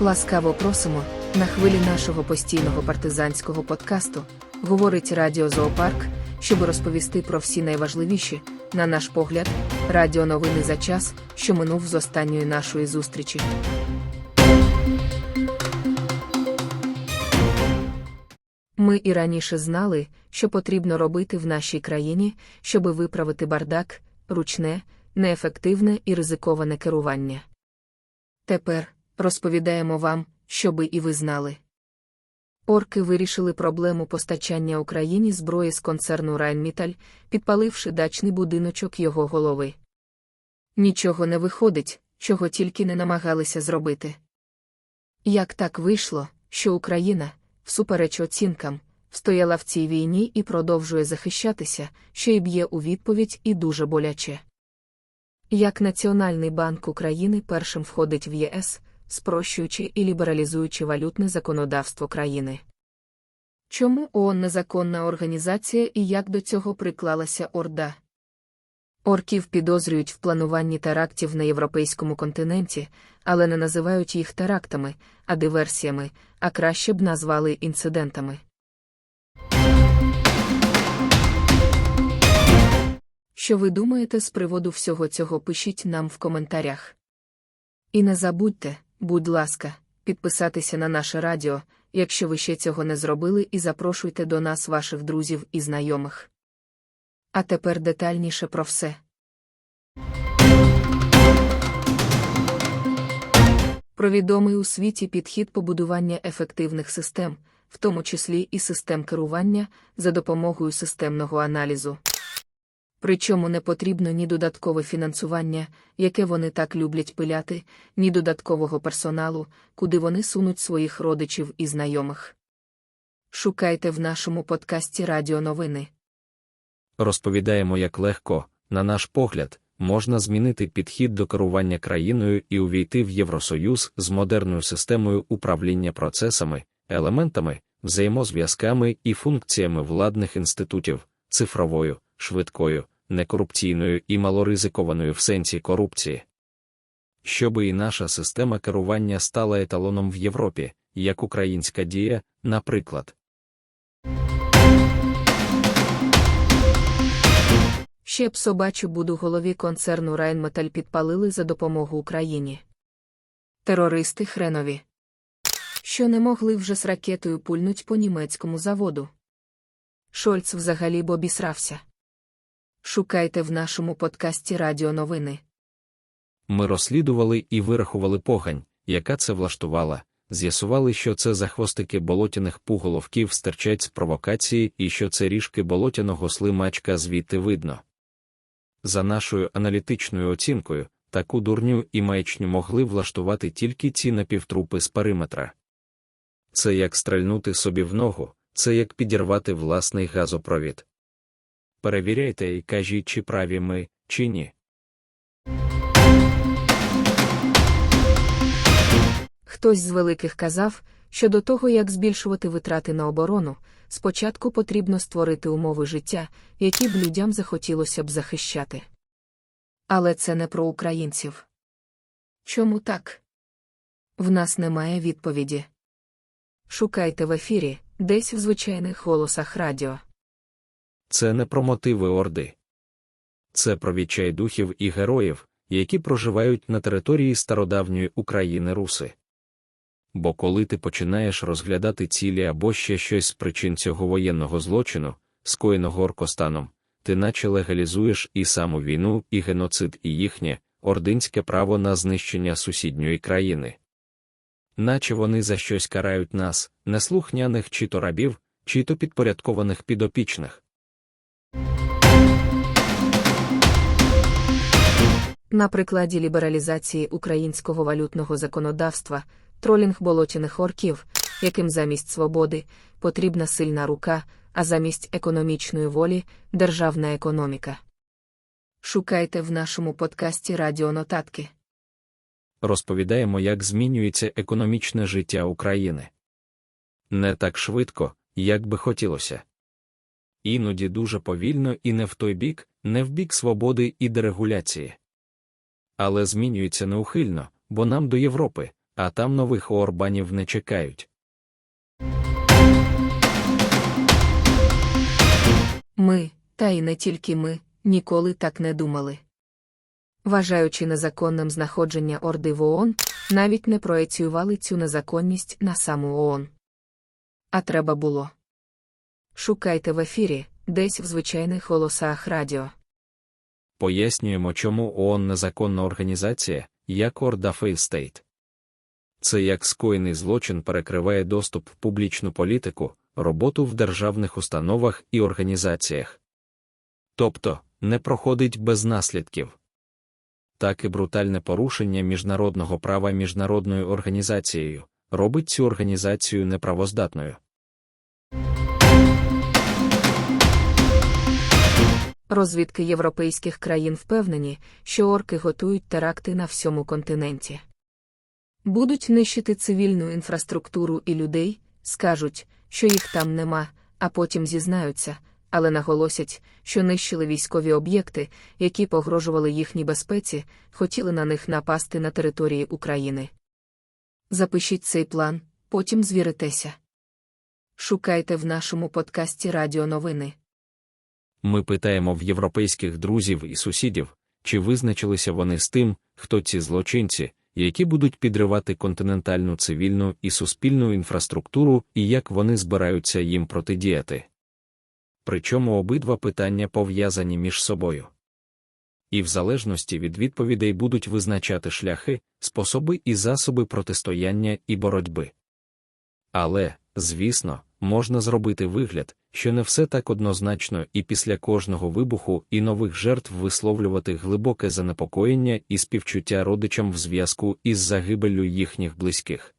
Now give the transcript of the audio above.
Ласкаво просимо на хвилі нашого постійного партизанського подкасту. Говорить Радіо Зоопарк, щоб розповісти про всі найважливіші, на наш погляд, радіоновини за час, що минув з останньої нашої зустрічі. Ми і раніше знали, що потрібно робити в нашій країні, щоби виправити бардак, ручне, неефективне і ризиковане керування. Тепер розповідаємо вам, щоби і ви знали. Орки вирішили проблему постачання Україні зброї з концерну Райнміталь, підпаливши дачний будиночок його голови. Нічого не виходить, чого тільки не намагалися зробити. Як так вийшло, що Україна, всупереч оцінкам, стояла в цій війні і продовжує захищатися, що й б'є у відповідь і дуже боляче. Як Національний банк України першим входить в ЄС, спрощуючи і лібералізуючи валютне законодавство країни. Чому ООН незаконна організація і як до цього приклалася Орда? Орків підозрюють в плануванні терактів на європейському континенті, але не називають їх терактами, а диверсіями, а краще б назвали інцидентами. Що ви думаєте з приводу всього цього пишіть нам в коментарях. І не забудьте, будь ласка, підписатися на наше радіо, якщо ви ще цього не зробили, і запрошуйте до нас ваших друзів і знайомих. А тепер детальніше про все. Про відомий у світі підхід побудування ефективних систем, в тому числі і систем керування, за допомогою системного аналізу. Причому не потрібно ні додаткове фінансування, яке вони так люблять пиляти, ні додаткового персоналу, куди вони сунуть своїх родичів і знайомих. Шукайте в нашому подкасті Радіоновини. Розповідаємо, як легко, на наш погляд, можна змінити підхід до керування країною і увійти в Євросоюз з модерною системою управління процесами, елементами, взаємозв'язками і функціями владних інститутів, цифровою, швидкою, некорупційною і малоризикованою в сенсі корупції. Щоби і наша система керування стала еталоном в Європі, як українська дія, наприклад. Ще б собачу буду голові концерну Райнметаль підпалили за допомогу Україні. Терористи хренові. Що не могли вже з ракетою пульнуть по німецькому заводу. Шольц взагалі б обісрався. Шукайте в нашому подкасті Радіоновини. Ми розслідували і вирахували погань, яка це влаштувала, з'ясували, що це за хвостики болотяних пуголовків стирчать з провокації і що це ріжки болотяного слимачка звідти видно. За нашою аналітичною оцінкою, таку дурню і маячню могли влаштувати тільки ці напівтрупи з периметра. Це як стрельнути собі в ногу, це як підірвати власний газопровід. Перевіряйте і кажіть, чи праві ми, чи ні. Хтось з великих казав, що до того, як збільшувати витрати на оборону, спочатку потрібно створити умови життя, які б людям захотілося б захищати. Але це не про українців. Чому так? В нас немає відповіді. Шукайте в ефірі, десь в звичайних голосах радіо. Це не про мотиви Орди. Це про відчай духів і героїв, які проживають на території стародавньої України руси. Бо коли ти починаєш розглядати цілі або ще щось з причин цього воєнного злочину, скоєного оркостаном, ти наче легалізуєш і саму війну, і геноцид, і їхнє ординське право на знищення сусідньої країни. Наче вони за щось карають нас, неслухняних чи то рабів, чи то підпорядкованих підопічних. На прикладі лібералізації українського валютного законодавства, тролінг болотяних орків, яким замість свободи потрібна сильна рука, а замість економічної волі державна економіка. Шукайте в нашому подкасті радіонотатки. Розповідаємо, як змінюється економічне життя України. Не так швидко, як би хотілося. Іноді дуже повільно і не в той бік, не в бік свободи і дерегуляції. Але змінюється неухильно, бо нам до Європи, а там нових орбанів не чекають. Ми, та й не тільки ми, ніколи так не думали. Вважаючи незаконним знаходження Орди в ООН, навіть не проеціювали цю незаконність на саму ООН. А треба було. Шукайте в ефірі, десь в звичайних голосах радіо. Пояснюємо, чому ООН незаконна організація, як Орда Фейстейт. Це як скоєний злочин перекриває доступ в публічну політику, роботу в державних установах і організаціях. Тобто, не проходить без наслідків. Так і брутальне порушення міжнародного права міжнародною організацією робить цю організацію неправоздатною. Розвідки європейських країн впевнені, що орки готують теракти на всьому континенті. Будуть нищити цивільну інфраструктуру і людей, скажуть, що їх там нема, а потім зізнаються, але наголосять, що нищили військові об'єкти, які погрожували їхній безпеці, хотіли на них напасти на території України. Запишіть цей план, потім звіритеся. Шукайте в нашому подкасті Радіо Новини. Ми питаємо в європейських друзів і сусідів, чи визначилися вони з тим, хто ці злочинці, які будуть підривати континентальну цивільну і суспільну інфраструктуру і як вони збираються їм протидіяти. Причому обидва питання пов'язані між собою. І в залежності від відповідей будуть визначати шляхи, способи і засоби протистояння і боротьби. Але, звісно, можна зробити вигляд, що не все так однозначно і після кожного вибуху і нових жертв висловлювати глибоке занепокоєння і співчуття родичам в зв'язку із загибеллю їхніх близьких.